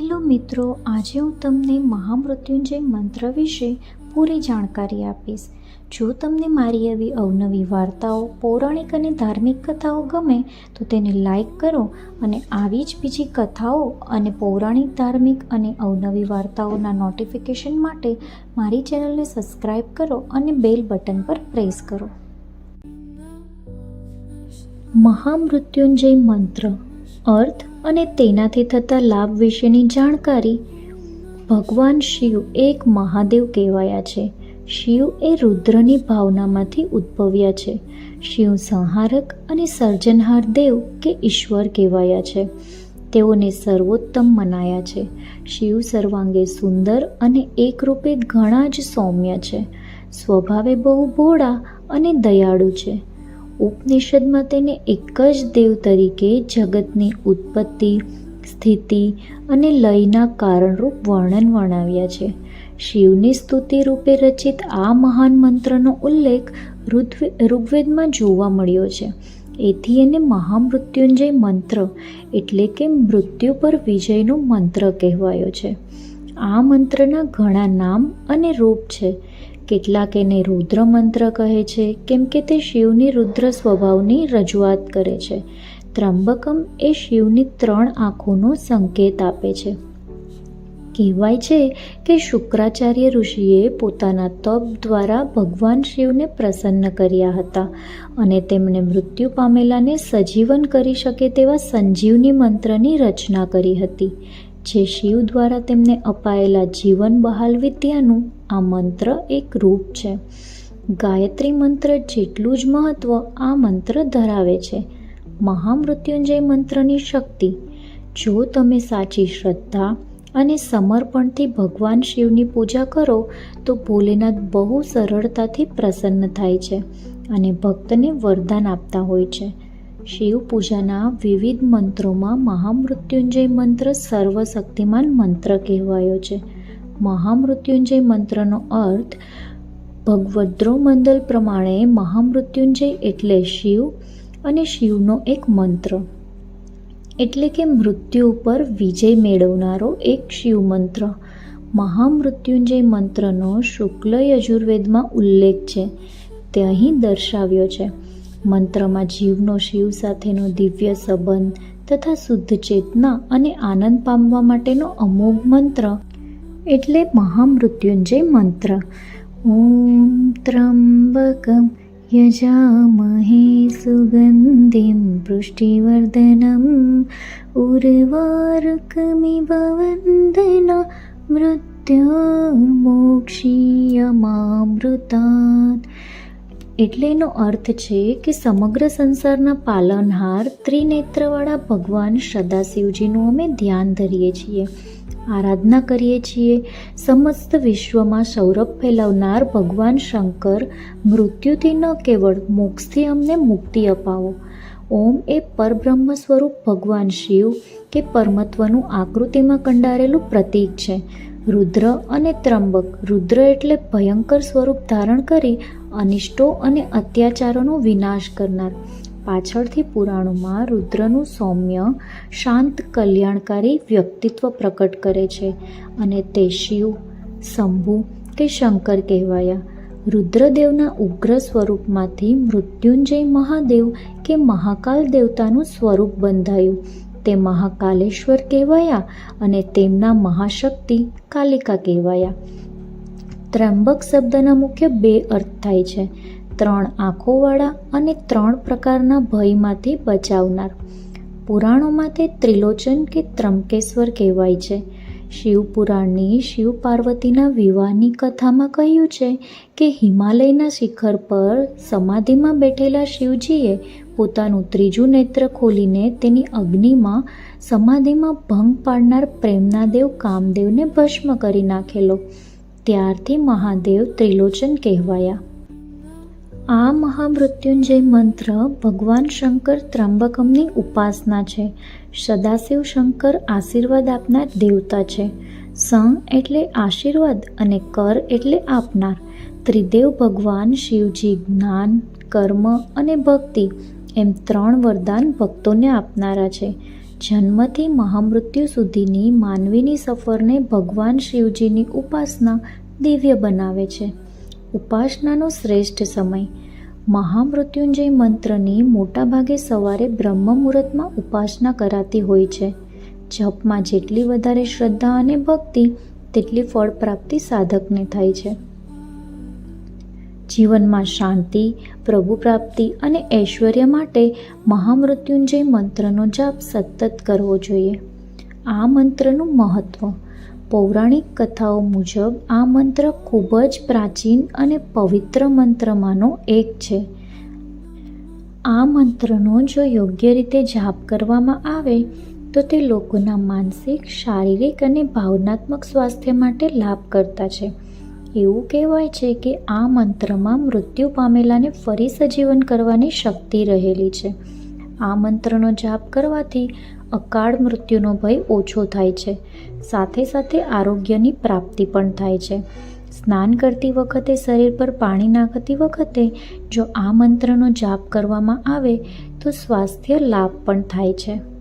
Hello મિત્રો, આજે હું તમને મહામૃત્યુંજય મંત્ર વિશે પૂરી જાણકારી આપીશ. જો તમને મારી આવી અવનવી વાર્તાઓ, પૌરાણિક અને ધાર્મિક કથાઓ ગમે, તો તેને લાઈક કરો અને આવી જ બીજી કથાઓ અને પૌરાણિક, ધાર્મિક અને અવનવી વાર્તાઓના નોટિફિકેશન માટે મારી ચેનલને સબસ્ક્રાઈબ કરો અને બેલ બટન પર પ્રેસ કરો. મહામૃત્યુંજય મંત્ર, અર્થ અને તેનાથી થતા લાભ વિશેની જાણકારી ભગવાન શિવ એક મહાદેવ કહેવાયા છે. શિવ એ રુદ્રની ભાવનામાંથી ઉદ્ભવ્યા છે. શિવ સંહારક અને સર્જનહાર દેવ કે ઈશ્વર કહેવાયા છે. તેઓને સર્વોત્તમ મનાયા છે. શિવ સર્વાંગે સુંદર અને એકરૂપે ઘણા જ સૌમ્ય છે. સ્વભાવે બહુ ભોળા અને દયાળુ છે. ઉપનિષદમાં તેને એક જ દેવ તરીકે જગતની ઉત્પત્તિ, સ્થિતિ અને લયના કારણરૂપ વર્ણન વર્ણવ્યા છે. શિવની સ્તુતિ રૂપે રચિત આ મહાન મંત્રનો ઉલ્લેખ ઋગ્વેદમાં જોવા મળ્યો છે. એથી એને મહામૃત્યુંજય મંત્ર એટલે કે મૃત્યુ પર વિજયનો મંત્ર કહેવાયો છે. આ મંત્રના ઘણા નામ અને રૂપ છે. કેટલાક એને રુદ્ર મંત્ર કહે છે, કેમ કે તે શિવની રુદ્ર સ્વભાવની રજૂઆત કરે છે. ત્રંબકમ એ શિવની ત્રણ આંખોનો સંકેત આપે છે. કહેવાય છે કે શુક્રાચાર્ય ઋષિએ પોતાના તપ દ્વારા ભગવાન શિવને પ્રસન્ન કર્યા હતા અને તેમણે મૃત્યુ પામેલાને સજીવન કરી શકે તેવા સંજીવની મંત્રની રચના કરી હતી, જે શિવ દ્વારા તેમને અપાયેલા જીવન બહાલ વિદ્યાનું આ મંત્ર એક રૂપ છે. ગાયત્રી મંત્ર જેટલું જ મહત્ત્વ આ મંત્ર ધરાવે છે. મહામૃત્યુંજય મંત્રની શક્તિ. જો તમે સાચી શ્રદ્ધા અને સમર્પણથી ભગવાન શિવની પૂજા કરો, તો ભોલેનાથ બહુ સરળતાથી પ્રસન્ન થાય છે અને ભક્તને વરદાન આપતા હોય છે. શિવ પૂજાના વિવિધ મંત્રોમાં મહામૃત્યુંજય મંત્ર સર્વશક્તિમાન મંત્ર કહેવાયો છે. મહામૃત્યુંજય મંત્રનો અર્થ, ભગવદ્રો મંડલ પ્રમાણે મહામૃત્યુંજય એટલે શિવ અને શિવનો એક મંત્ર. એટલે કે મૃત્યુ ઉપર વિજય મેળવનારો એક શિવ મંત્ર. મહામૃત્યુંજય મંત્રનો શુક્લ યજુર્વેદમાં ઉલ્લેખ છે. તે અહીં દર્શાવ્યો છે. મંત્રમાં જીવનો શિવ સાથેનો દિવ્ય સંબંધ તથા શુદ્ધ ચેતના અને આનંદ પામવા માટેનો અમોઘ મંત્ર એટલે મહામૃત્યુંજય મંત્ર. ઓમ ત્રંબકમ યજામહે સુગંધિમ પૃષ્ટિવર્ધનમ ઉર્વારુકમિવ વંદના મૃત્યુર્મોક્ષીયમામૃતાત એટલે એનો અર્થ છે કે સમગ્ર સંસારના પાલનહાર ત્રિનેત્રવાળા ભગવાન સદાશિવજીનું અમે ધ્યાન ધરીએ છીએ. આરાધના કરીએ છીએ. સમસ્ત વિશ્વમાં સૌરભ ફેલાવનાર ભગવાન શંકર મૃત્યુથી ન કેવળ મોક્ષથી અમને મુક્તિ અપાવો. ઓમ એ પરબ્રહ્મ સ્વરૂપ ભગવાન શિવ કે પરમત્વનું આકૃતિમાં કંડારેલું પ્રતીક છે. રુદ્ર અને ત્રંબક રુદ્ર એટલે ભયંકર સ્વરૂપ ધારણ કરી અનિષ્ટો અને અત્યાચારોનો વિનાશ કરનાર. પાછળથી પુરાણોમાં રુદ્રનું સૌમ્ય, શાંત કલ્યાણકારી વ્યક્તિત્વ પ્રકટ કરે છે અને તે શિવ, શંભુ કે શંકર કહેવાયા. રુદ્રદેવના ઉગ્ર સ્વરૂપમાંથી મૃત્યુંજય મહાદેવ કે મહાકાલ દેવતાનું સ્વરૂપ બંધાયું. તે મહાકાલેશ્વર કહેવાયા અને તેમના મહાશક્તિ કાલિકા કહેવાયા. ત્રંબક શબ્દના મુખ્ય બે અર્થ થાય છે. ત્રણ આંખોવાળા અને ત્રણ પ્રકારના ભયમાંથી બચાવનાર. પુરાણોમાં તે ત્રિલોચન કે ત્રંકેશ્વર કહેવાય છે. શિવપુરાણની શિવ પાર્વતીના વિવાહની કથામાં કહ્યું છે કે હિમાલયના શિખર પર સમાધિમાં બેઠેલા શિવજીએ પોતાનું ત્રીજું નેત્ર ખોલીને તેની અગ્નિમાં સમાધિમાં ભંગ પાડનાર પ્રેમના દેવ કામદેવને ભસ્મ કરી નાખેલો. ત્યારથી મહાદેવ ત્રિલોચન કહેવાયા. આ મહામૃત્યુંજય મંત્ર ભગવાન શંકર ત્રંબકમની ઉપાસના છે. સદાશિવ શંકર આશીર્વાદ આપનાર દેવતા છે. સંઘ એટલે આશીર્વાદ અને કર એટલે આપનાર. ત્રિદેવ ભગવાન શિવજી જ્ઞાન, કર્મ અને ભક્તિ એમ ત્રણ વરદાન ભક્તોને આપનારા છે. જન્મથી મહામૃત્યુ સુધીની માનવીની સફરને ભગવાન શિવજીની ઉપાસના દિવ્ય બનાવે છે. ઉપાસનાનો શ્રેષ્ઠ સમય. મહામૃત્યુંજય મંત્રની મોટાભાગે સવારે બ્રહ્મ મુહૂર્તમાં ઉપાસના કરાતી હોય છે. જપમાં જેટલી વધારે શ્રદ્ધા અને ભક્તિ, તેટલી ફળ પ્રાપ્તિ સાધકને થાય છે. જીવનમાં શાંતિ, પ્રભુ પ્રાપ્તિ અને ઐશ્વર્ય માટે મહામૃત્યુંજય મંત્રનો જાપ સતત કરવો જોઈએ. આ મંત્રનું મહત્ત્વ પૌરાણિક કથાઓ મુજબ આ મંત્ર ખૂબ જ પ્રાચીન અને પવિત્ર મંત્રમાંનો એક છે. આ મંત્રનો જો યોગ્ય રીતે જાપ કરવામાં આવે, તો તે લોકોના માનસિક, શારીરિક અને ભાવનાત્મક સ્વાસ્થ્ય માટે લાભ કરતા છે. એવું કહેવાય છે કે આ મંત્રમાં મૃત્યુ પામેલાને ફરી સજીવન કરવાની શક્તિ રહેલી છે. આ મંત્રનો જાપ કરવાથી અકાળ મૃત્યુનો ભય ઓછો થાય છે. સાથે સાથે આરોગ્યની પ્રાપ્તિ પણ થાય છે. સ્નાન કરતી વખતે શરીર પર પાણી નાખતી વખતે જો આ મંત્રનો જાપ કરવામાં આવે તો સ્વાસ્થ્ય લાભ પણ થાય છે.